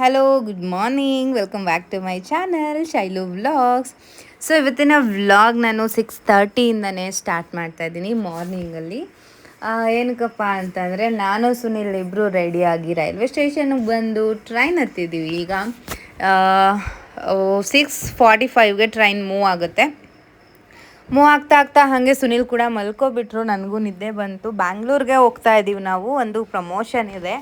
Hello good morning welcome back to my channel Shailu vlogs so ಇವತ್ತಿನ vlog ನಾನು six ತರ್ಟಿಯಿಂದನೇ start ಮಾಡ್ತಾ ಇದ್ದೀನಿ ಮಾರ್ನಿಂಗಲ್ಲಿ ಏನಕ್ಕಪ್ಪ ಅಂತಂದರೆ, ನಾನು, ಸುನಿಲ್ ಇಬ್ಬರು ರೆಡಿಯಾಗಿ ರೈಲ್ವೆ ಸ್ಟೇಷನ್ಗೆ ಬಂದು ಟ್ರೈನ್ ಹತ್ತಿದ್ದೀವಿ ಈಗ. ಸಿಕ್ಸ್ ಫಾರ್ಟಿ ಫೈವ್ಗೆ ಟ್ರೈನ್ ಮೂವ್ ಆಗುತ್ತೆ. ಮೂವ್ ಆಗ್ತಾ ಆಗ್ತಾ ಹಾಗೆ ಸುನಿಲ್ ಕೂಡ ಮಲ್ಕೊಬಿಟ್ರು. ನನಗೂ ನಿದ್ದೆ ಬಂತು. ಬ್ಯಾಂಗ್ಳೂರ್ಗೆ ಹೋಗ್ತಾ ಇದ್ದೀವಿ ನಾವು. ಒಂದು ಪ್ರಮೋಷನ್ ಇದೆ.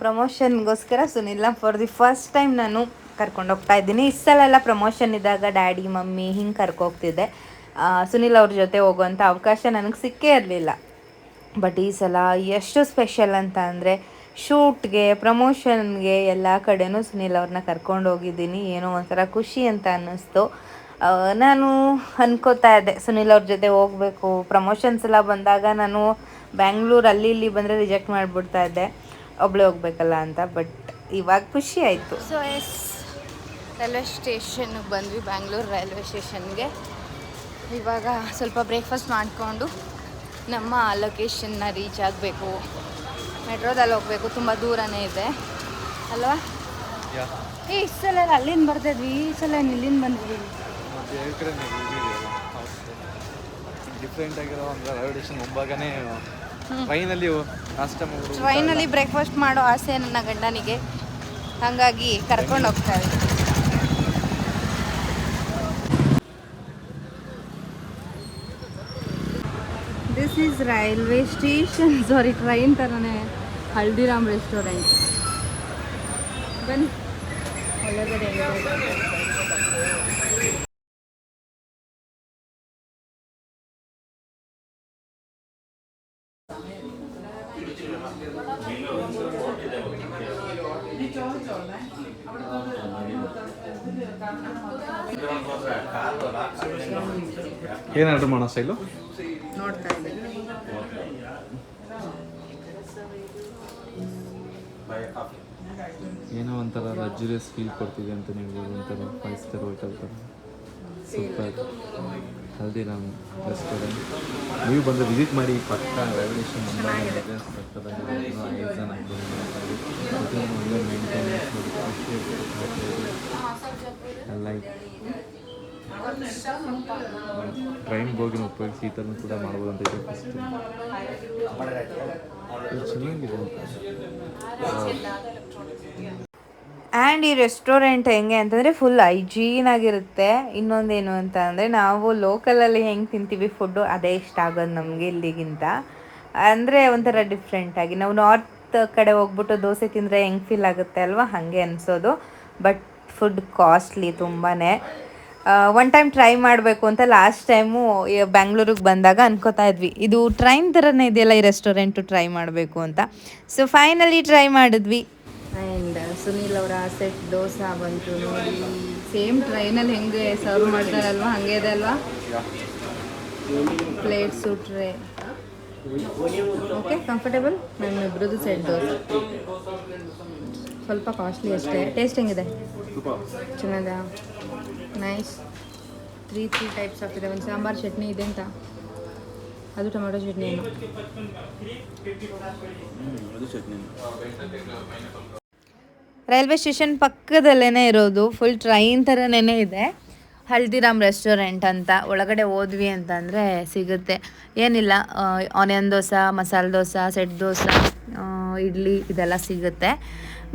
ಪ್ರಮೋಷನ್ಗೋಸ್ಕರ ಸುನಿಲ್ನ ಫಾರ್ ದಿ ಫಸ್ಟ್ ಟೈಮ್ ನಾನು ಕರ್ಕೊಂಡು ಹೋಗ್ತಾ ಇದ್ದೀನಿ. ಇಷ್ಟು ಸಲ ಎಲ್ಲ ಪ್ರಮೋಷನ್ ಇದ್ದಾಗ ಡ್ಯಾಡಿ, ಮಮ್ಮಿ ಹಿಂಗೆ ಕರ್ಕೋಗ್ತಿದ್ದೆ. ಸುನಿಲ್ ಅವ್ರ ಜೊತೆ ಹೋಗುವಂಥ ಅವಕಾಶ ನನಗೆ ಸಿಕ್ಕೇ ಇರಲಿಲ್ಲ. ಬಟ್ ಈ ಸಲ ಎಷ್ಟು ಸ್ಪೆಷಲ್ ಅಂತ ಅಂದರೆ ಶೂಟ್ಗೆ ಪ್ರಮೋಷನ್ಗೆ ಎಲ್ಲ ಕಡೆನೂ ಸುನಿಲ್ ಅವ್ರನ್ನ ಕರ್ಕೊಂಡು ಹೋಗಿದ್ದೀನಿ. ಏನೋ ಒಂಥರ ಖುಷಿ ಅಂತ ಅನ್ನಿಸ್ತು. ನಾನು ಅನ್ಕೋತಾ ಇದ್ದೆ, ಸುನಿಲ್ ಅವ್ರ ಜೊತೆ ಹೋಗಬೇಕು. ಪ್ರಮೋಷನ್ಸ್ ಎಲ್ಲ ಬಂದಾಗ ನಾನು ಬ್ಯಾಂಗ್ಳೂರು ಅಲ್ಲಿ ಇಲ್ಲಿ ಬಂದರೆ ರಿಜೆಕ್ಟ್ ಮಾಡಿಬಿಡ್ತಾ ಇದ್ದೆ. ಒಬ್ಬಳೇ ಹೋಗ್ಬೇಕಲ್ಲ ಅಂತ ಬಟ್ ಇವಾಗ ಖುಷಿ ಆಯಿತು. ಸೊ ಎಸ್ ರೈಲ್ವೆ ಸ್ಟೇಷನ್ಗೆ ಬಂದ್ವಿ ಬ್ಯಾಂಗ್ಳೂರು ರೈಲ್ವೆ ಸ್ಟೇಷನ್ಗೆ ಇವಾಗ ಸ್ವಲ್ಪ ಬ್ರೇಕ್ಫಾಸ್ಟ್ ಮಾಡಿಕೊಂಡು ನಮ್ಮ ಲೊಕೇಶನ್ನ ರೀಚ್ ಆಗಬೇಕು. ಮೆಟ್ರೋದಲ್ಲಿ ಹೋಗಬೇಕು ತುಂಬ ದೂರನೇ ಇದೆ. ಅಲ್ವಾ? ಏ ಈ ಸಲ ಅಲ್ಲಿಂದ ಬರ್ತಿದ್ವಿ? ಈ ಸಲ ಇಲ್ಲಿಂದ ಬಂದ್ವಿ ಡಿಫ್ರೆಂಟ್ ಆಗಿರೋ ಒಂದು ರೈಲ್ವೆ ಸ್ಟೇಷನ್ ಮುಂಭಾಗನೇ ಟ್ರೈನಲ್ಲಿ ನಾಷ್ಟ ಟ್ರೈನಲ್ಲಿ ಬ್ರೇಕ್ಫಾಸ್ಟ್ ಮಾಡೋ ಆಸೆ ನನ್ನ ಗಂಡನಿಗೆ. ಹಾಗಾಗಿ ಕರ್ಕೊಂಡು ಹೋಗ್ತಾ ಇದ್ದೀನಿ. This is railway station sorry train ಥರನೇ ಹಲ್ದಿರಾಮ್ ರೆಸ್ಟೋರೆಂಟ್ ಬನ್ನಿ. ಒಳಗಡೆ ಏನು ಆರ್ಡರ್ ಮಾಡೋ ಸೈಲು? ನೋಡ್ತಾ ಏನೋ ಒಂಥರ ಲಕ್ಸುರಿಯಸ್ ಫೀಲ್ ಕೊಡ್ತಿದೆ ಅಂತ ನೀವು ಒಂಥರ ಫೈವ್ ಸ್ಟಾರ್ ಹೋಟೆಲ್ ಥರ. ಸೂಪರ್. ಹಲ್ದಿರಾಮ್ ರೆಸ್ಟೋರೆಂಟ್ ನೀವು ಬಂದು ವಿಸಿಟ್ ಮಾಡಿ ಪಕ್ಕ ರೆವಲ್ಯೂಷನ್ ಟ್ರೈನ್ ನಾವು ಉಪಯೋಗಿಸಿ ಈ ಥರನೂ ಕೂಡ ಮಾಡ್ಬೋದು ಅಂತ ಇದೆ ಚೆನ್ನಾಗಿದೆ ಆ್ಯಂಡ್ ಈ ರೆಸ್ಟೋರೆಂಟ್ ಹೆಂಗೆ ಅಂತಂದರೆ ಫುಲ್ ಹೈಜೀನ್ ಆಗಿರುತ್ತೆ. ಇನ್ನೊಂದೇನು ಅಂತ ಅಂದರೆ ನಾವು ಲೋಕಲಲ್ಲಿ ಹೆಂಗೆ ತಿಂತೀವಿ ಫುಡ್ಡು ಅದೇ ಇಷ್ಟ ಆಗೋದು ನಮಗೆ ಇಲ್ಲಿಗಿಂತ. ಅಂದರೆ ಒಂಥರ ಡಿಫ್ರೆಂಟಾಗಿ ನಾವು ನಾರ್ತ್ ಕಡೆ ಹೋಗ್ಬಿಟ್ಟು ದೋಸೆ ತಿಂದರೆ ಹೆಂಗೆ ಫೀಲ್ ಆಗುತ್ತೆ ಅಲ್ವಾ? ಹಾಗೆ ಅನಿಸೋದು. ಬಟ್ ಫುಡ್ ಕಾಸ್ಟ್ಲಿ ತುಂಬಾ ಒನ್ ಟೈಮ್ ಟ್ರೈ ಮಾಡಬೇಕು ಅಂತ ಲಾಸ್ಟ್ ಟೈಮು ಬ್ಯಾಂಗ್ಳೂರಿಗೆ ಬಂದಾಗ ಅನ್ಕೋತಾ ಇದ್ವಿ. ಇದು ಟ್ರೈನ್ ಥರನೇ ಇದೆಯಲ್ಲ ಈ ರೆಸ್ಟೋರೆಂಟು ಟ್ರೈ ಮಾಡಬೇಕು ಅಂತ. ಸೊ ಫೈನಲಿ ಟ್ರೈ ಮಾಡಿದ್ವಿ. ಆ್ಯಂಡ್ ಸುನೀಲ್ ಅವರ ಸೆಟ್ ದೋಸೆ ಬಂತು ನೋಡಿ. ಸೇಮ್ ಟ್ರೈನಲ್ಲಿ ಹೆಂಗೆ ಸರ್ವ್ ಮಾಡ್ತಾರಲ್ವಾ? ಹಂಗೆ ಇದೆ ಅಲ್ವಾ? ಪ್ಲೇಟ್ ಟ್ರೇ ಓಕೆ ಕಂಫರ್ಟೇಬಲ್ ನಮ್ಮ ಇಬ್ಬರದ್ದು ಸೆಟ್ ದೋಸೆ. ಸ್ವಲ್ಪ ಕಾಸ್ಟ್ಲಿ ಅಷ್ಟೇ. ಟೇಸ್ಟ್ ಹೆಂಗಿದೆ? ಚೆನ್ನಾಗಿದೆ nice three three types of ಇದೆ. ಒಂದು ಸಾಂಬಾರ್ ಚಟ್ನಿ ಇದೆ ಅಂತ. ಅದು ಟೊಮೆಟೊ ಚಟ್ನಿ ರೈಲ್ವೆ ಸ್ಟೇಷನ್ ಪಕ್ಕದಲ್ಲೇ ಇರೋದು ಫುಲ್ ಟ್ರೈನ್ ಥರನೇ ಇದೆ. ಹಲ್ದಿರಾಮ್ ರೆಸ್ಟೋರೆಂಟ್ ಅಂತ ಒಳಗಡೆ ಹೋದ್ವಿ ಅಂತಂದರೆ ಸಿಗುತ್ತೆ. ಏನಿಲ್ಲ ಆನಿಯನ್ ದೋಸೆ, ಮಸಾಲೆ ದೋಸೆ ಸೆಟ್ ದೋಸೆ ಇಡ್ಲಿ ಇದೆಲ್ಲ ಸಿಗುತ್ತೆ.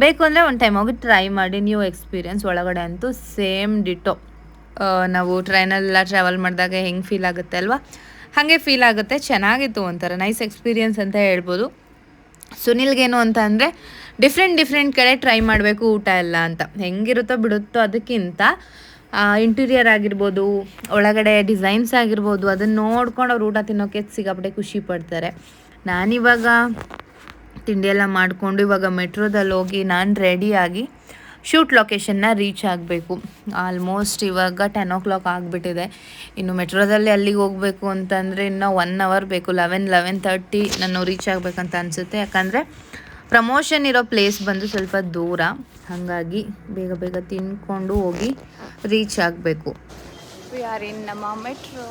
ಬೇಕು ಅಂದರೆ ಒಂದು ಟೈಮ್ ಹೋಗಿ ಟ್ರೈ ಮಾಡಿ ನ್ಯೂ ಎಕ್ಸ್ಪೀರಿಯನ್ಸ್ ಒಳಗಡೆ ಅಂತೂ ಸೇಮ್ ಡಿಟೋ ನಾವು ಟ್ರೈನಲ್ಲೆಲ್ಲ ಟ್ರಾವೆಲ್ ಮಾಡಿದಾಗ ಹೆಂಗೆ ಫೀಲ್ ಆಗುತ್ತೆ ಅಲ್ವಾ? ಹಾಗೆ ಫೀಲ್ ಆಗುತ್ತೆ, ಚೆನ್ನಾಗಿತ್ತು ಒಂಥರ ನೈಸ್ ಎಕ್ಸ್ಪೀರಿಯನ್ಸ್ ಅಂತ ಹೇಳ್ಬೋದು. ಸುನಿಲ್ಗೇನು ಅಂತ ಅಂದರೆ, ಡಿಫ್ರೆಂಟ್ ಡಿಫ್ರೆಂಟ್ ಕಡೆ ಟ್ರೈ ಮಾಡಬೇಕು ಊಟ ಎಲ್ಲ ಅಂತ. ಹೆಂಗಿರುತ್ತೋ ಬಿಡುತ್ತೋ ಅದಕ್ಕಿಂತ ಇಂಟೀರಿಯರ್ ಆಗಿರ್ಬೋದು, ಒಳಗಡೆ ಡಿಸೈನ್ಸ್ ಆಗಿರ್ಬೋದು, ಅದನ್ನು ನೋಡ್ಕೊಂಡು ಅವ್ರು ಊಟ ತಿನ್ನೋಕ್ಕೆ ಸಿಗಾಪಟ್ಟೆ ಖುಷಿ ಪಡ್ತಾರೆ. ನಾನಿವಾಗ ತಿಂಡಿ ಎಲ್ಲ ಮಾಡಿಕೊಂಡು ಇವಾಗ ಮೆಟ್ರೋದಲ್ಲಿ ಹೋಗಿ ನಾನು ರೆಡಿಯಾಗಿ ಶೂಟ್ ಲೊಕೇಶನ್ನ ರೀಚ್ ಆಗಬೇಕು. ಆಲ್ಮೋಸ್ಟ್ ಇವಾಗ ಟೆನ್ ಓ ಕ್ಲಾಕ್ ಆಗಿಬಿಟ್ಟಿದೆ. ಇನ್ನು ಮೆಟ್ರೋದಲ್ಲಿ ಅಲ್ಲಿಗೆ ಹೋಗಬೇಕು ಅಂತಂದರೆ ಇನ್ನು ಒನ್ ಅವರ್ ಬೇಕು. ಲೆವೆನ್ ಲೆವೆನ್ ತರ್ಟಿ ನಾನು ರೀಚ್ ಆಗಬೇಕಂತ ಅನಿಸುತ್ತೆ. ಯಾಕಂದರೆ ಪ್ರಮೋಷನ್ ಇರೋ ಪ್ಲೇಸ್ ಬಂದು ಸ್ವಲ್ಪ ದೂರ. ಹಾಗಾಗಿ ಬೇಗ ಬೇಗ ತಿನ್ಕೊಂಡು ಹೋಗಿ ರೀಚ್ ಆಗಬೇಕು. V are in Namma metro.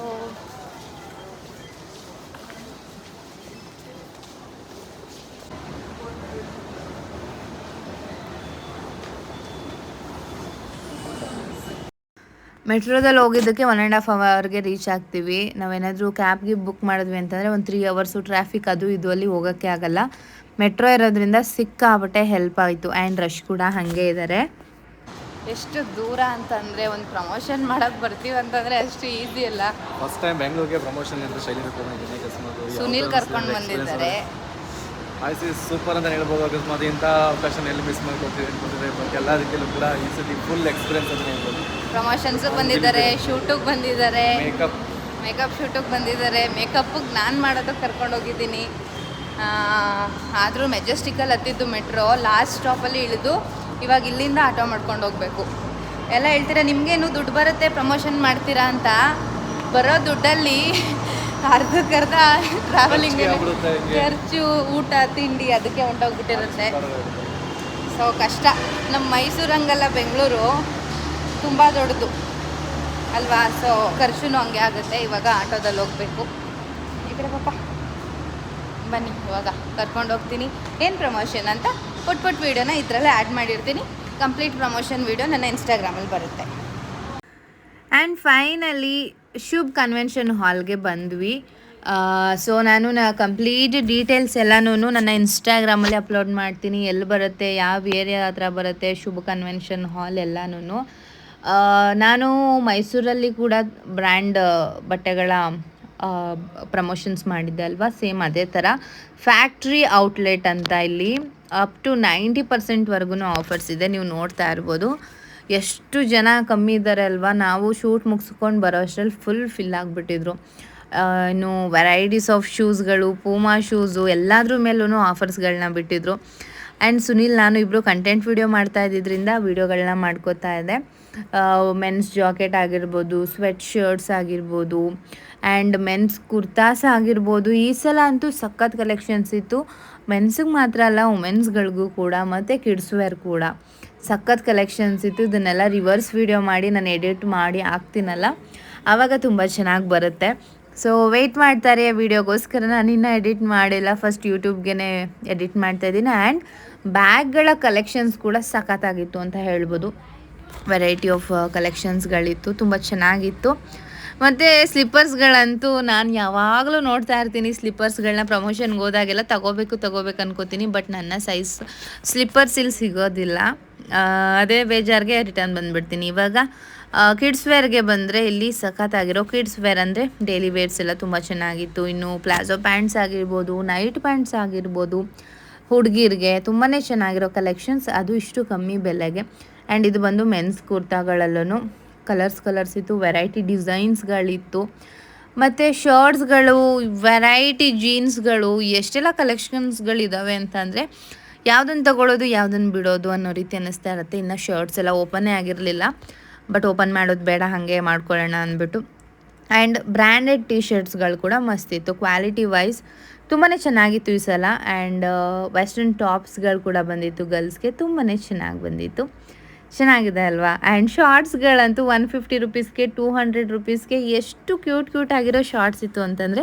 ಮೆಟ್ರೋದಲ್ಲಿ ಹೋಗಿದ್ದಕ್ಕೆ ಒನ್ ಆ್ಯಂಡ್ ಹಾಫ್ ಅವರ್ಗೆ ರೀಚ್ ಆಗ್ತೀವಿ. ನಾವೇನಾದರೂ ಕ್ಯಾಬ್ಗೆ ಬುಕ್ ಮಾಡಿದ್ವಿ ಅಂತಂದರೆ ಒಂದು ತ್ರೀ ಅವರ್ಸು ಟ್ರಾಫಿಕ್ ಅದು ಇದು ಅಲ್ಲಿ ಹೋಗೋಕ್ಕೆ ಆಗಲ್ಲ. ಮೆಟ್ರೋ ಇರೋದ್ರಿಂದ ಸಿಕ್ಕಾಬಟ್ಟೆ ಹೆಲ್ಪ್ ಆಯಿತು ಆ್ಯಂಡ್ ರಶ್ ಕೂಡ ಹಾಗೆ ಇದ್ದಾರೆ ಎಷ್ಟು ದೂರ ಅಂತಂದರೆ ಒಂದು ಪ್ರಮೋಷನ್ ಮಾಡೋಕ್ಕೆ ಬರ್ತೀವಿ ಅಂತಂದರೆ ಅಷ್ಟು ಈಸಿ ಅಲ್ಲ. ಫಸ್ಟ್ ಟೈಮ್ ಬೆಂಗಳೂರಿಗೆ ಪ್ರಮೋಷನ್ ಅಂತ ಶೈಲಿ ಸುನೀಲ್ ಕರ್ಕೊಂಡು ಬಂದಿದ್ದಾರೆ. ಆಯ್ತು ಸೂಪರ್ ಅಂತ ಹೇಳ್ಬೋದು. ಅಕಸ್ಮಾತ್ ಇಂಥ ಅವಕಾಶ ಎಲ್ಲಿ ಮಿಸ್ ಮಾಡ್ಕೊತೀವಿ ಅನ್ಕೊಂಡಿದ್ರೆ ಬಟ್ ಎಲ್ಲ ರೀತಿಯಲ್ಲೂ ಕೂಡ ಈ ಸತಿ ಫುಲ್ ಎಕ್ಸ್ಪೀರಿಯನ್ಸ್ ಅಂತ ಹೇಳ್ಬೋದು. ಪ್ರಮೋಷನ್ಸ್ ಬಂದಿದ್ದಾರೆ ಶೂಟಿಗೆ ಬಂದಿದ್ದಾರೆ. ಮೇಕಪ್ ಮೇಕಪ್ ಶೂಟಿಗೆ ಬಂದಿದ್ದಾರೆ. ಮೇಕಪ್ಪಿಗೆ ನಾನು ಮಾಡೋದಕ್ಕೆ ಕರ್ಕೊಂಡು ಹೋಗಿದ್ದೀನಿ. ಆದರೂ ಮೆಜೆಸ್ಟಿಕಲ್ಲಿ ಹತ್ತಿದ್ದು ಮೆಟ್ರೋ ಲಾಸ್ಟ್ ಸ್ಟಾಪಲ್ಲಿ ಇಳಿದು ಇವಾಗ ಇಲ್ಲಿಂದ ಆಟೋ ಮಾಡ್ಕೊಂಡು ಹೋಗಬೇಕು. ಎಲ್ಲ ಹೇಳ್ತೀರಾ ನಿಮಗೇನು ದುಡ್ಡು ಬರುತ್ತೆ ಪ್ರಮೋಷನ್ ಮಾಡ್ತೀರಾ ಅಂತ? ಬರೋ ದುಡ್ಡಲ್ಲಿ ಅರ್ಧಕ್ಕರ್ಧ ಟ್ರಾವೆಲಿಂಗ್ ಖರ್ಚು ಊಟ ತಿಂಡಿ ಅದಕ್ಕೆ ಹೊಂಟೋಗ್ಬಿಟ್ಟಿರುತ್ತೆ. ಸೊ ಕಷ್ಟ. ನಮ್ಮ ಮೈಸೂರಂಗಲ್ಲ ಬೆಂಗಳೂರು ತುಂಬ ದೊಡ್ಡದು. ಅಲ್ವಾ? ಸೊ ಖರ್ಚುನು ಹಂಗೆ ಆಗುತ್ತೆ. ಇವಾಗ ಆಟೋದಲ್ಲಿ ಹೋಗಬೇಕು. ಈ ಕಡೆ ಪಾಪ ಬನ್ನಿ ಇವಾಗ ಕರ್ಕೊಂಡು ಹೋಗ್ತೀನಿ. ಏನು ಪ್ರಮೋಷನ್ ಅಂತ? ಪುಟ್ ಪುಟ್ ವೀಡಿಯೋನ ಇದರಲ್ಲೇ ಆ್ಯಡ್ ಮಾಡಿರ್ತೀನಿ. ಕಂಪ್ಲೀಟ್ ಪ್ರಮೋಷನ್ ವೀಡಿಯೋ ನನ್ನ ಇನ್ಸ್ಟಾಗ್ರಾಮಲ್ಲಿ ಬರುತ್ತೆ. ಆ್ಯಂಡ್ ಫೈನಲಿ ಶುಭ್ ಕನ್ವೆನ್ಷನ್ ಹಾಲ್ಗೆ ಬಂದ್ವಿ. ಸೊ ನಾನು ನಾ ಕಂಪ್ಲೀಟ್ ಡೀಟೇಲ್ಸ್ ಎಲ್ಲನೂ ನನ್ನ ಇನ್ಸ್ಟಾಗ್ರಾಮಲ್ಲಿ ಅಪ್ಲೋಡ್ ಮಾಡ್ತೀನಿ. ಎಲ್ಲಿ ಬರುತ್ತೆ, ಯಾವ ಏರಿಯಾ ಹತ್ರ ಬರುತ್ತೆ ಶುಭ ಕನ್ವೆನ್ಷನ್ ಹಾಲ್ ಎಲ್ಲನೂ ನಾನು ಮೈಸೂರಲ್ಲಿ ಕೂಡ ಬ್ರ್ಯಾಂಡ್ ಬಟ್ಟೆಗಳ ಪ್ರಮೋಷನ್ಸ್ ಮಾಡಿದ್ದೆ ಅಲ್ವಾ ಸೇಮ್ ಅದೇ ಥರ ಫ್ಯಾಕ್ಟ್ರಿ ಔಟ್ಲೆಟ್ ಅಂತ ಇಲ್ಲಿ ಅಪ್ ಟು ನೈಂಟಿ ಪರ್ಸೆಂಟ್ವರೆಗೂ ಆಫರ್ಸ್ ಇದೆ. ನೀವು ನೋಡ್ತಾ ಇರ್ಬೋದು. ಎಷ್ಟು ಜನ ಕಮ್ಮಿ ಇದ್ದಾರೆ ಅಲ್ವಾ? ನಾವು ಶೂಟ್ ಮುಗಿಸ್ಕೊಂಡು ಬರೋ ಅಷ್ಟರಲ್ಲಿ ಫುಲ್ ಫಿಲ್ ಆಗಿಬಿಟ್ಟಿದ್ರು. ಇನ್ನು ವೆರೈಟೀಸ್ ಆಫ್ ಶೂಸ್ಗಳು ಪೂಮಾ ಶೂಸು ಎಲ್ಲದ್ರ ಮೇಲೂ ಆಫರ್ಸ್ಗಳನ್ನ ಬಿಟ್ಟಿದ್ರು. ಆ್ಯಂಡ್ ಸುನಿಲ್, ನಾನು ಇಬ್ಬರು ಕಂಟೆಂಟ್ ವೀಡಿಯೋ ಮಾಡ್ತಾ ಇದ್ದಿದ್ದರಿಂದ ವೀಡಿಯೋಗಳನ್ನ ಮಾಡ್ಕೋತಾ ಇದ್ದೆ. ಮೆನ್ಸ್ ಜಾಕೆಟ್ ಆಗಿರ್ಬೋದು ಸ್ವೆಟ್ ಶರ್ಟ್ಸ್ ಆಗಿರ್ಬೋದು ಆ್ಯಂಡ್ ಮೆನ್ಸ್ ಕುರ್ತಾಸ್ ಆಗಿರ್ಬೋದು. ಈ ಸಲ ಅಂತೂ ಸಖತ್ ಕಲೆಕ್ಷನ್ಸ್ ಇತ್ತು. ಮೆನ್ಸಿಗೆ ಮಾತ್ರ ಅಲ್ಲ ವುಮೆನ್ಸ್ಗಳಿಗೂ ಕೂಡ, ಮತ್ತು ಕಿಡ್ಸ್ ವೇರ್ ಕೂಡ. ಸಖತ್ ಕಲೆಕ್ಷನ್ಸ್ ಇತ್ತು, ಇದನ್ನೆಲ್ಲ ರಿವರ್ಸ್ ವಿಡಿಯೋ ಮಾಡಿ ನಾನು ಎಡಿಟ್ ಮಾಡಿ ಹಾಕ್ತೀನಲ್ಲ ಆವಾಗ ತುಂಬ ಚೆನ್ನಾಗಿ ಬರುತ್ತೆ. ಸೊ ವೆಯ್ಟ್ ಮಾಡ್ತಾರೆ ವಿಡಿಯೋಗೋಸ್ಕರ ನಾನು ಇನ್ನೂ ಎಡಿಟ್ ಮಾಡಿಲ್ಲ ಫಸ್ಟ್ ಯೂಟ್ಯೂಬ್ಗೆ ಎಡಿಟ್ ಮಾಡ್ತಾ ಇದ್ದೀನಿ. ಆ್ಯಂಡ್ ಬ್ಯಾಗ್ಗಳ ಕಲೆಕ್ಷನ್ಸ್ ಕೂಡ ಸಖತ್ತಾಗಿತ್ತು ಅಂತ ಹೇಳ್ಬೋದು. ವೆರೈಟಿ ಆಫ್ ಕಲೆಕ್ಷನ್ಸ್ಗಳಿತ್ತು ತುಂಬ ಚೆನ್ನಾಗಿತ್ತು. ಮತ್ತು ಸ್ಲಿಪ್ಪರ್ಸ್ಗಳಂತೂ ನಾನು ಯಾವಾಗಲೂ ನೋಡ್ತಾ ಇರ್ತೀನಿ. ಸ್ಲಿಪ್ಪರ್ಸ್ಗಳನ್ನ ಪ್ರಮೋಷನ್ಗೆ ಹೋದಾಗೆಲ್ಲ ತಗೋಬೇಕು ತಗೋಬೇಕು ಅನ್ಕೋತೀನಿ. ಬಟ್ ನನ್ನ ಸೈಜ್ ಸ್ಲಿಪ್ಪರ್ಸ್ ಇಲ್ಲಿ ಸಿಗೋದಿಲ್ಲ. ಅದೇ ಬೇಜಾರಿಗೆ ರಿಟರ್ನ್ ಬಂದುಬಿಡ್ತೀನಿ. ಇವಾಗ ಕಿಡ್ಸ್ ವೇರ್ಗೆ ಬಂದರೆ ಇಲ್ಲಿ ಸಖತ್ತಾಗಿರೋ ಕಿಡ್ಸ್ ವೇರ್ ಅಂದರೆ ಡೈಲಿ ವೇರ್ಸ್ ಎಲ್ಲ ತುಂಬ ಚೆನ್ನಾಗಿತ್ತು. ಇನ್ನು ಪ್ಲಾಜೋ ಪ್ಯಾಂಟ್ಸ್ ಆಗಿರ್ಬೋದು ನೈಟ್ ಪ್ಯಾಂಟ್ಸ್ ಆಗಿರ್ಬೋದು, ಹುಡುಗಿರಿಗೆ ತುಂಬಾ ಚೆನ್ನಾಗಿರೋ ಕಲೆಕ್ಷನ್ಸ್ ಅದು ಇಷ್ಟು ಕಮ್ಮಿ ಬೆಲೆಗೆ. ಆ್ಯಂಡ್ ಇದು ಬಂದು ಮೆನ್ಸ್ ಕುರ್ತಾಗಳಲ್ಲೂ ಕಲರ್ಸ್ ಕಲರ್ಸ್ ಇತ್ತು ವೆರೈಟಿ ಡಿಸೈನ್ಸ್ಗಳಿತ್ತು ಮತ್ತು ಶರ್ಟ್ಸ್ಗಳು ವೆರೈಟಿ ಜೀನ್ಸ್ಗಳು ಎಷ್ಟೆಲ್ಲ ಕಲೆಕ್ಷನ್ಸ್ಗಳಿದ್ದಾವೆ ಅಂತಂದರೆ ಯಾವುದನ್ನು ತಗೊಳ್ಳೋದು ಯಾವುದನ್ನು ಬಿಡೋದು ಅನ್ನೋ ರೀತಿ ಅನ್ನಿಸ್ತಾ ಇರುತ್ತೆ. ಇನ್ನು ಶರ್ಟ್ಸ್ ಎಲ್ಲ ಓಪನೇ ಆಗಿರಲಿಲ್ಲ. ಬಟ್ ಓಪನ್ ಮಾಡೋದು ಬೇಡ, ಹಾಗೆ ಮಾಡ್ಕೊಳ್ಳೋಣ ಅಂದ್ಬಿಟ್ಟು. ಆ್ಯಂಡ್ ಬ್ರ್ಯಾಂಡೆಡ್ ಟಿ ಶರ್ಟ್ಸ್ಗಳು ಕೂಡ ಮಸ್ತಿತ್ತು. ಕ್ವಾಲಿಟಿ ವೈಸ್ ತುಂಬಾ ಚೆನ್ನಾಗಿತ್ತು ಈ ಸಲ ಆ್ಯಂಡ್ ವೆಸ್ಟರ್ನ್ ಟಾಪ್ಸ್ಗಳು ಕೂಡ ಬಂದಿತ್ತು. ಗರ್ಲ್ಸ್ಗೆ ತುಂಬಾ ಚೆನ್ನಾಗಿ ಬಂದಿತ್ತು. ಚೆನ್ನಾಗಿದೆ ಅಲ್ವಾ? ಆ್ಯಂಡ್ ಶಾರ್ಟ್ಸ್ಗಳಂತೂ ಒನ್ ಫಿಫ್ಟಿ ರುಪೀಸ್ಗೆ ಟೂ ಹಂಡ್ರೆಡ್ ರುಪೀಸ್ಗೆ ಎಷ್ಟು ಕ್ಯೂಟ್ ಕ್ಯೂಟ್ ಆಗಿರೋ ಶಾರ್ಟ್ಸ್ ಇತ್ತು ಅಂತಂದರೆ,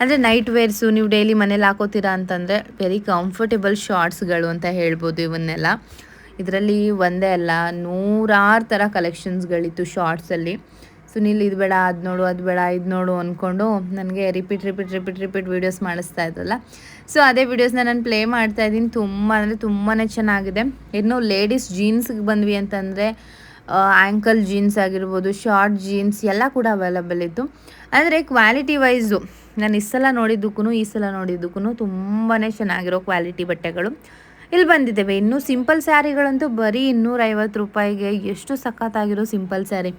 ಅಂದರೆ ನೈಟ್ ವೇರ್ಸು ನೀವು ಡೈಲಿ ಮನೇಲಿ ಹಾಕೋತೀರಾ ಅಂತಂದರೆ ವೆರಿ ಕಂಫರ್ಟೇಬಲ್ ಶಾರ್ಟ್ಸ್ಗಳು ಅಂತ ಹೇಳ್ಬೋದು ಇವನ್ನೆಲ್ಲ. ಇದರಲ್ಲಿ ಒಂದೇ ಅಲ್ಲ, ನೂರಾರು ಥರ ಕಲೆಕ್ಷನ್ಸ್ಗಳಿತ್ತು ಶಾರ್ಟ್ಸಲ್ಲಿ ಸುನಿಲ್ ಇದು ಬೇಡ, ಅದು ನೋಡು, ಅದು ಬೇಡ, ಇದು ನೋಡು ಅಂದ್ಕೊಂಡು ನನಗೆ repeat repeat repeat repeat videos ಮಾಡಿಸ್ತಾ ಇದ್ರಲ್ಲ. ಸೊ ಅದೇ ವೀಡಿಯೋಸ್ನ ನಾನು ಪ್ಲೇ ಮಾಡ್ತಾ ಇದ್ದೀನಿ. ತುಂಬ, ಅಂದರೆ ತುಂಬಾ ಚೆನ್ನಾಗಿದೆ. ಇನ್ನು ಲೇಡೀಸ್ ಜೀನ್ಸ್ಗೆ ಬಂದ್ವಿ ಅಂತಂದರೆ ಆ್ಯಂಕಲ್ ಜೀನ್ಸ್ ಆಗಿರ್ಬೋದು ಶಾರ್ಟ್ ಜೀನ್ಸ್ ಎಲ್ಲ ಕೂಡ ಅವೈಲಬಲ್ ಇತ್ತು. ಅಂದರೆ ಕ್ವಾಲಿಟಿ ವೈಸು ನಾನು ಈ ಸಲ ನೋಡಿದ್ದಕ್ಕೂ ಈ ಸಲ ನೋಡಿದ್ದಕ್ಕೂ ತುಂಬಾ ಚೆನ್ನಾಗಿರೋ ಕ್ವಾಲಿಟಿ ಬಟ್ಟೆಗಳು. ಇಲ್ಲಿ ಬಂದಿದ್ದೇವೆ. ಇನ್ನು ಸಿಂಪಲ್ ಸ್ಯಾರಿಗಳಂತೂ ಬರೀ ಇನ್ನೂರೈವತ್ತು ರೂಪಾಯಿಗೆ ಎಷ್ಟು ಸಖತ್ತಾಗಿರೋ ಸಿಂಪಲ್ ಸ್ಯಾರಿ.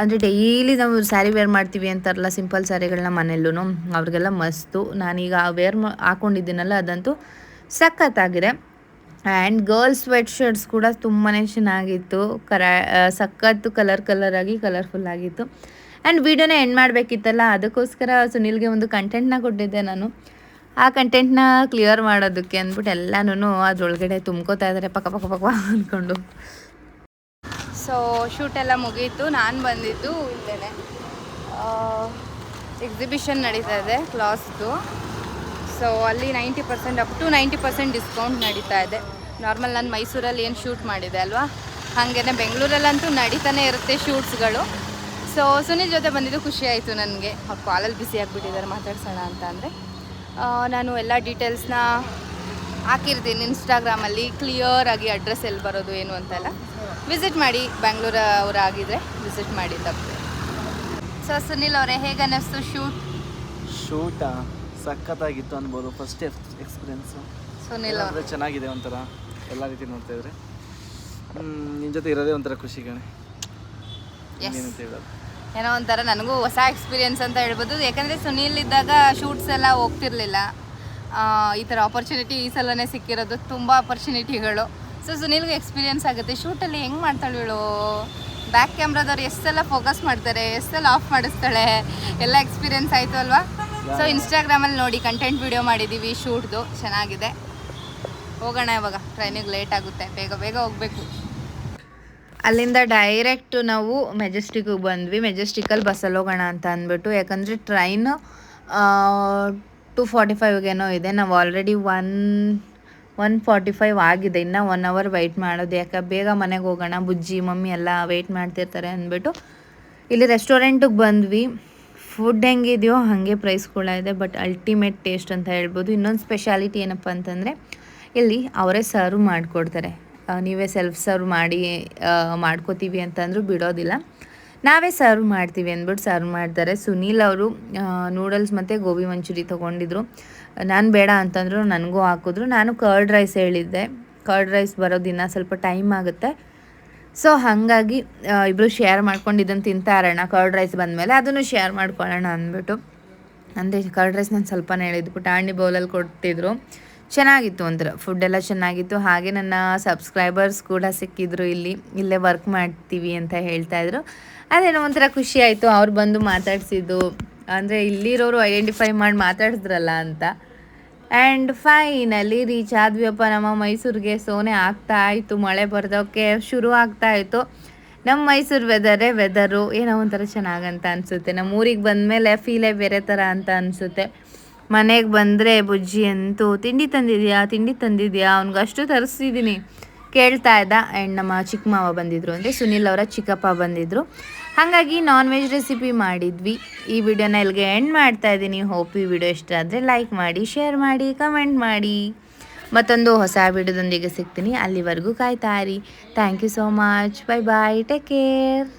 ಅಂದರೆ ಡೈಲಿ ನಾವು ಸ್ಯಾರಿ ವೇರ್ ಮಾಡ್ತೀವಿ ಅಂತಾರಲ್ಲ ಸಿಂಪಲ್ ಸ್ಯಾರಿಗಳನ್ನ ಮನೆಯಲ್ಲೂ ಅವ್ರಿಗೆಲ್ಲ ಮಸ್ತು. ನಾನೀಗ ವೇರ್ ಮಾ, ಹಾಕೊಂಡಿದ್ದೀನಲ್ಲ ಅದಂತೂ ಸಖತ್ತಾಗಿದೆ. ಆ್ಯಂಡ್ ಗರ್ಲ್ಸ್ ಸ್ವೆಟ್ ಶರ್ಟ್ಸ್ ಕೂಡ ತುಂಬಾ ಚೆನ್ನಾಗಿತ್ತು. ಕರ ಸಖತ್ತು ಕಲರ್ ಕಲರ್ ಆಗಿ ಕಲರ್ಫುಲ್ ಆಗಿತ್ತು. ಆ್ಯಂಡ್ ವೀಡಿಯೋನ ಎಂಡ್ ಮಾಡಬೇಕಿತ್ತಲ್ಲ, ಅದಕ್ಕೋಸ್ಕರ ಸುನಿಲ್ಗೆ ಒಂದು ಕಂಟೆಂಟ್ನ ಕೊಟ್ಟಿದ್ದೆ ನಾನು. ಆ ಕಂಟೆಂಟ್ನ ಕ್ಲಿಯರ್ ಮಾಡೋದಕ್ಕೆ ಅಂದ್ಬಿಟ್ಟು ಎಲ್ಲನೂ ಅದ್ರೊಳಗಡೆ ತುಂಬ್ಕೋತಾ ಇದ್ದಾರೆ ಪಕ್ಕ ಪಕ್ಕ ಪಕ್ಕ ಅಂದ್ಕೊಂಡು ಸೊ ಶೂಟ್ ಎಲ್ಲ ಮುಗೀತು, ನಾನು ಬಂದಿದ್ದು ಇಲ್ಲೇ ಎಕ್ಸಿಬಿಷನ್ ನಡೀತಾ ಇದೆ, ಕ್ಲಾಸ್ದು. ಸೊ ಅಲ್ಲಿ ninety percent up to ninety percent discount ನಡೀತಾ ಇದೆ. ನಾರ್ಮಲ್ ನಾನು ಮೈಸೂರಲ್ಲಿ ಏನು ಶೂಟ್ ಮಾಡಿದೆ ಅಲ್ವಾ? ಹಾಗೇ ಬೆಂಗಳೂರಲ್ಲಂತೂ ನಡೀತಾನೆ ಇರುತ್ತೆ ಶೂಟ್ಸ್ಗಳು ಸೊ ಸುನಿಲ್ ಜೊತೆ ಬಂದಿದ್ದು ಖುಷಿ ಆಯಿತು ನನಗೆ. ಅವ್ರು ಕಾಲಲ್ಲಿ ಬಿಸಿ ಆಗಿಬಿಟ್ಟಿದ್ದಾರೆ, ಮಾತಾಡ್ಸೋಣ ಅಂತ ಅಂದರೆ. ನಾನು ಎಲ್ಲ ಡೀಟೇಲ್ಸ್ನ ಹಾಕಿರ್ತೀನಿ ಇನ್ಸ್ಟಾಗ್ರಾಮಲ್ಲಿ ಕ್ಲಿಯರಾಗಿ ಅಡ್ರೆಸ್ ಎಲ್ಲಿ ಬರೋದು ಏನು ಅಂತೆಲ್ಲ ವಿಸಿಟ್ ಮಾಡಿ ಬ್ಯಾಂಗ್ಳೂರ್ ಅವರಾಗಿದ್ದರೆ ವಿಸಿಟ್ ಮಾಡಿ ತಪ್ಪದೆ ಸರ್ ಸುನಿಲ್ ಅವರೇ ಹೇಗೆ ಅನ್ನಿಸ್ತು ಶೂಟ್ ಶೂಟ ಸಖತ್ತಾಗಿತ್ತು ಅನ್ಬೋದು ಫಸ್ಟ್ ಎಕ್ಸ್ಪೀರಿಯನ್ಸು ಸುನಿಲ್ ಅವರೇ. ಚೆನ್ನಾಗಿದೆ ಒಂಥರ. ಎಲ್ಲ ರೀತಿ ನೋಡ್ತಾ ಇದ್ರೆ. ನಿನ್ನ ಜೊತೆ ಇರೋದೇ ಒಂಥರ ಖುಷಿ ಕಣೆ. ಏನಂತ ಹೇಳೋದು? ಏನೋ ಒಂಥರ ನನಗೂ ಹೊಸ ಎಕ್ಸ್ಪೀರಿಯನ್ಸ್ ಅಂತ ಹೇಳ್ಬೋದು. ಯಾಕಂದರೆ ಸುನೀಲ್ ಇದ್ದಾಗ ಶೂಟ್ಸ್ ಎಲ್ಲ ಹೋಗ್ತಿರ್ಲಿಲ್ಲ. ಈ ಥರ ಆಪರ್ಚುನಿಟಿ ಈ ಸಲನೇ ಸಿಕ್ಕಿರೋದು ತುಂಬ ಆಪರ್ಚುನಿಟಿಗಳು ಸೊ ಸುನೀಲ್ಗೆ ಎಕ್ಸ್ಪೀರಿಯನ್ಸ್ ಆಗುತ್ತೆ. ಶೂಟಲ್ಲಿ ಹೆಂಗೆ ಮಾಡ್ತಾಳೆ ಇವಳು? ಬ್ಯಾಕ್ ಕ್ಯಾಮ್ರಾದವ್ರು ಎಷ್ಟೆಲ್ಲ ಫೋಕಸ್ ಮಾಡ್ತಾರೆ, ಎಷ್ಟೆಲ್ಲ ಆಫ್ ಮಾಡಿಸ್ತಾಳೆ, ಎಲ್ಲ ಎಕ್ಸ್ಪೀರಿಯನ್ಸ್ ಆಯಿತು ಅಲ್ವಾ? ಸೊ ಇನ್ಸ್ಟಾಗ್ರಾಮಲ್ಲಿ ನೋಡಿ ಕಂಟೆಂಟ್ ವಿಡಿಯೋ ಮಾಡಿದ್ದೀವಿ ಶೂಟ್ದು ಚೆನ್ನಾಗಿದೆ. ಹೋಗೋಣ ಇವಾಗ. ಟ್ರೈನಿಗೆ ಲೇಟ್ ಆಗುತ್ತೆ. ಬೇಗ ಬೇಗ ಹೋಗಬೇಕು. ಅಲ್ಲಿಂದ ಡೈರೆಕ್ಟ್ ನಾವು ಮೆಜೆಸ್ಟಿಕ್ಗೆ ಬಂದ್ವಿ. ಮೆಜೆಸ್ಟಿಕಲ್ಲಿ ಬಸ್ಸಲ್ಲಿ ಹೋಗೋಣ ಅಂತ ಅಂದ್ಬಿಟ್ಟು. ಯಾಕಂದರೆ ಟ್ರೈನ್ ಟು ಫಾರ್ಟಿ ಫೈವ್ಗೇನೋ ಇದೆ. ನಾವು already one one forty five ಆಗಿದೆ. ಇನ್ನು ಒನ್ ಅವರ್ ವೆಯ್ಟ್ ಮಾಡೋದು. ಯಾಕೆ, ಬೇಗ ಮನೆಗೆ ಹೋಗೋಣ, ಬುಜ್ಜಿ, ಮಮ್ಮಿ ಎಲ್ಲ ವೆಯ್ಟ್ ಮಾಡ್ತಿರ್ತಾರೆ ಅಂದ್ಬಿಟ್ಟು ಇಲ್ಲಿ ರೆಸ್ಟೋರೆಂಟಿಗೆ ಬಂದ್ವಿ. ಫುಡ್ ಹೆಂಗಿದೆಯೋ ಹಾಗೆ ಪ್ರೈಸ್ ಕೂಡ ಇದೆ ಬಟ್ ಅಲ್ಟಿಮೇಟ್ ಟೇಸ್ಟ್ ಅಂತ ಹೇಳ್ಬೋದು. ಇನ್ನೊಂದು ಸ್ಪೆಷಾಲಿಟಿ ಏನಪ್ಪ ಅಂತಂದರೆ, ಇಲ್ಲಿ ಅವರೇ ಸರ್ವ್ ಮಾಡಿಕೊಡ್ತಾರೆ. ನೀವೇ ಸೆಲ್ಫ್ ಸರ್ವ್ ಮಾಡಿ ಮಾಡ್ಕೋತೀವಿ ಅಂತಂದರೂ ಬಿಡೋದಿಲ್ಲ. ನಾವೇ ಸರ್ವ್ ಮಾಡ್ತೀವಿ ಅಂದ್ಬಿಟ್ಟು ಸರ್ವ್ ಮಾಡ್ತಾರೆ. ಸುನೀಲ್ ಅವರು ನೂಡಲ್ಸ್ ಮತ್ತು ಗೋಬಿ ಮಂಚೂರಿ ತೊಗೊಂಡಿದ್ರು. ನಾನು ಬೇಡ ಅಂತಂದ್ರು ನನಗೂ ಹಾಕಿದ್ರು. ನಾನು ಕರ್ಡ್ ರೈಸ್ ಹೇಳಿದ್ದೆ. ಕರ್ಡ್ ರೈಸ್ ಬರೋ ದಿನ ಸ್ವಲ್ಪ ಟೈಮ್ ಆಗುತ್ತೆ. ಸೊ ಹಾಗಾಗಿ ಇಬ್ಬರು ಶೇರ್ ಮಾಡ್ಕೊಂಡು ಇದನ್ನು ತಿಂತಾ ಇರೋಣ. ಕರ್ಡ್ ರೈಸ್ ಬಂದಮೇಲೆ ಅದನ್ನು ಶೇರ್ ಮಾಡ್ಕೊಳ್ಳೋಣ ಅಂದ್ಬಿಟ್ಟು. ಅಂದರೆ ಕರ್ಡ್ ರೈಸ್ ನಾನು ಸ್ವಲ್ಪನೇ ಹೇಳಿದ್ದು ಪುಟಾಣಿ ಬೌಲಲ್ಲಿ ಕೊಡ್ತಿದ್ರು ಚೆನ್ನಾಗಿತ್ತು ಒಂಥರ ಫುಡ್ ಎಲ್ಲ ಚೆನ್ನಾಗಿತ್ತು. ಹಾಗೆ ನನ್ನ ಸಬ್ಸ್ಕ್ರೈಬರ್ಸ್ ಕೂಡ ಸಿಕ್ಕಿದ್ರು ಇಲ್ಲಿ. ಇಲ್ಲೇ ವರ್ಕ್ ಮಾಡ್ತೀವಿ ಅಂತ ಹೇಳ್ತಾ ಇದ್ರು. ಅದೇನೋ ಒಂಥರ ಖುಷಿ ಆಯಿತು. ಅವ್ರು ಬಂದು ಮಾತಾಡಿಸಿದ್ದು. ಅಂದರೆ ಇಲ್ಲಿರೋರು ಐಡೆಂಟಿಫೈ ಮಾಡಿ ಮಾತಾಡಿದ್ರಲ್ಲ ಅಂತ. ಆ್ಯಂಡ್ ಫೈನಲಿ ರೀಚ್ ಆದ್ವಿಯಪ್ಪ ನಮ್ಮ ಮೈಸೂರಿಗೆ ಸೋನೆ ಆಗ್ತಾ ಇತ್ತು. ಮಳೆ ಬರೋದಕ್ಕೆ ಶುರು ಆಗ್ತಾ ಇತ್ತು. ನಮ್ಮ ಮೈಸೂರು ವೆದರೇ ವೆದರು ಏನೋ ಒಂಥರ ಚೆನ್ನಾಗಂತ ಅನಿಸುತ್ತೆ. ನಮ್ಮ ಊರಿಗೆ ಬಂದಮೇಲೆ ಫೀಲೇ ಬೇರೆ ಥರ ಅಂತ ಅನಿಸುತ್ತೆ. ಮನೆಗೆ ಬಂದರೆ, ಬುಜ್ಜಿ ಅಂತೂ ತಿಂಡಿ ತಂದಿದ್ಯಾ? ತಿಂಡಿ ತಂದಿದ್ಯಾ? ಅವ್ನಿಗಷ್ಟು ತರಿಸಿದ್ದೀನಿ ಕೇಳ್ತಾ ಇದ್ದ ಆ್ಯಂಡ್ ನಮ್ಮ ಚಿಕ್ಕ ಮಾವ ಬಂದಿದ್ರು ಅಂದರೆ ಸುನಿಲ್ ಅವರ ಚಿಕ್ಕಪ್ಪ ಬಂದಿದ್ರು. ಹಾಗಾಗಿ ನಾನ್ ವೆಜ್ ರೆಸಿಪಿ ಮಾಡಿದ್ವಿ. ಈ ವಿಡಿಯೋನ ಇಲ್ಲಿಗೆ ಎಂಡ್ ಮಾಡ್ತಾ ಇದ್ದೀನಿ. ಹೋಪ್ ಈ ವಿಡಿಯೋ ಇಷ್ಟ ಆದರೆ ಲೈಕ್ ಮಾಡಿ ಶೇರ್ ಮಾಡಿ ಕಮೆಂಟ್ ಮಾಡಿ. ಮತ್ತೊಂದು ಹೊಸ ವಿಡಿಯೋದೊಂದಿಗೆ ಸಿಗ್ತೀನಿ. ಅಲ್ಲಿವರೆಗೂ ಕಾಯ್ತಾ ಇರಿ. Thank you so much bye bye take care